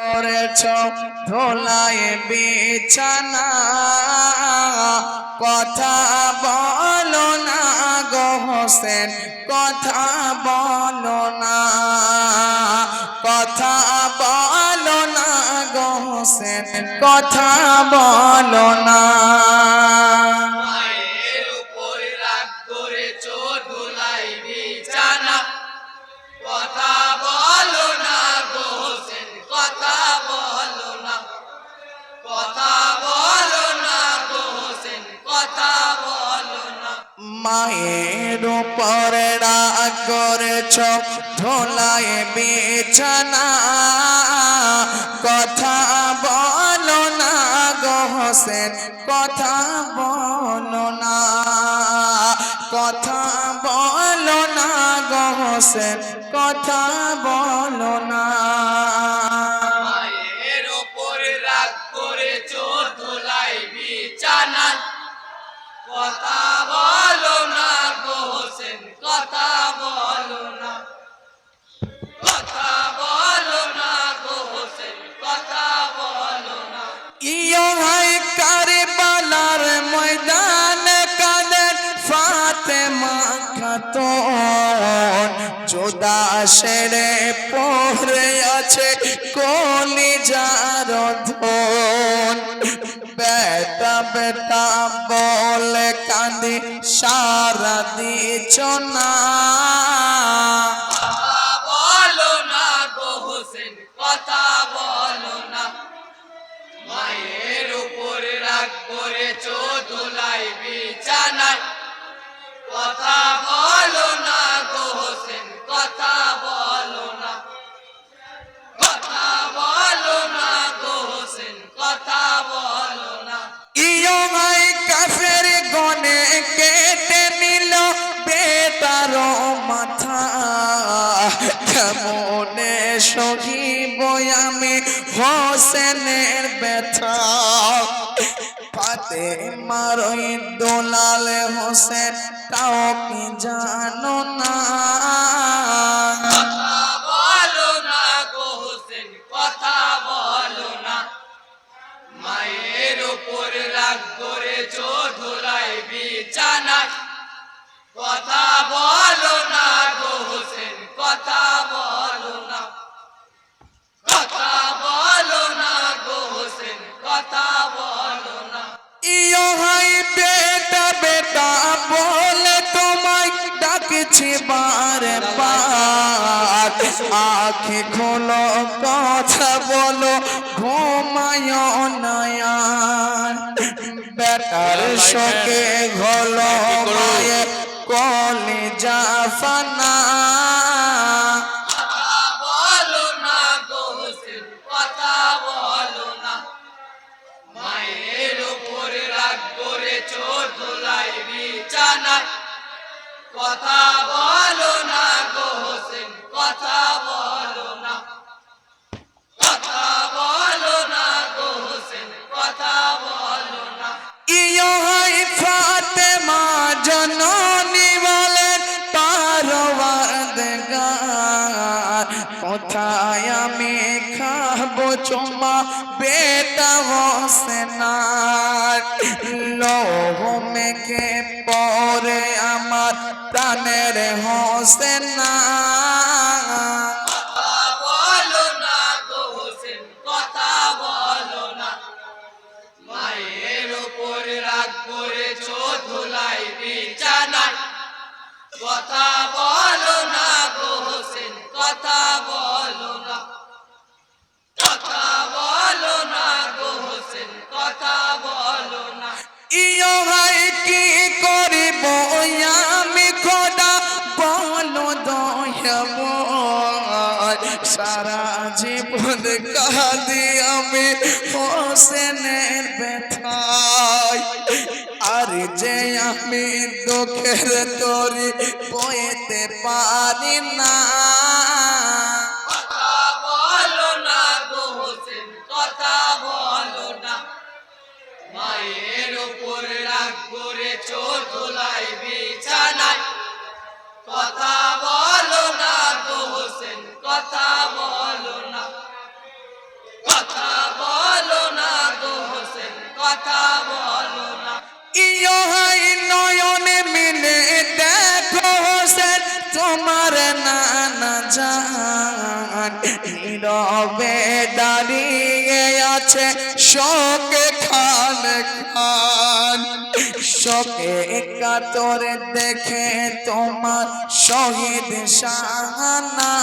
করেছ ধোলায় বিছানা। কথা বলো না গো কথা বলো না। কথা বলো না গো কথা বলো না। মায়ের উপরে রাগ করেছ, ধোলায় বিছানা। কথা বলো না গো হোসেন, কথা বলো না। কথা বলো না গো হোসেন, কথা বলো না। মায়ের বিছানা। কথা জোদা সেরে পড়ে আছে কোনি যার ধন। বেটা বেটা বলে কাঁদি, সারা দিছ না। বলো না কথা বলো না। মায়ের উপর কথা কেমনে সহিব আমি হোসেনের ব্যথা। পাতে মারই দোলাল হোসেন, তাও কি জানো না? কথা বলো না গো হোসেন। কথা বলো না কথা না গো হোসেন কথা না ইয়ো হাই বেটা বেটা বলে তোমায় ডাকছি বারে বার আখি খোলো কথা বলো ঘুমায় নয়ান বেটার শোকে ঘোলো মায়ে কলি জাফানা ধুলাই বিছানায়। কথা বলো না গো হোসেন কথা বলো না। কোথায় আমি খাব চুমা বেটা হোসেনার লোহ মেঘে পরে আমার প্রাণের হোসেনা কথা বলো না গো হোসেন, কথা বলো না। কথা বলো আমি খোদা, বলো দয়াব সারা জীবন কাঁদি আমি হোসেনের ব্যথায়। যে আমি দুঃখের তরি বইতে পারি না। দাঁড়িয়ে আছে শোকে খান খান। শোকে কাতরে দেখে তোমার শহীদ শাহানা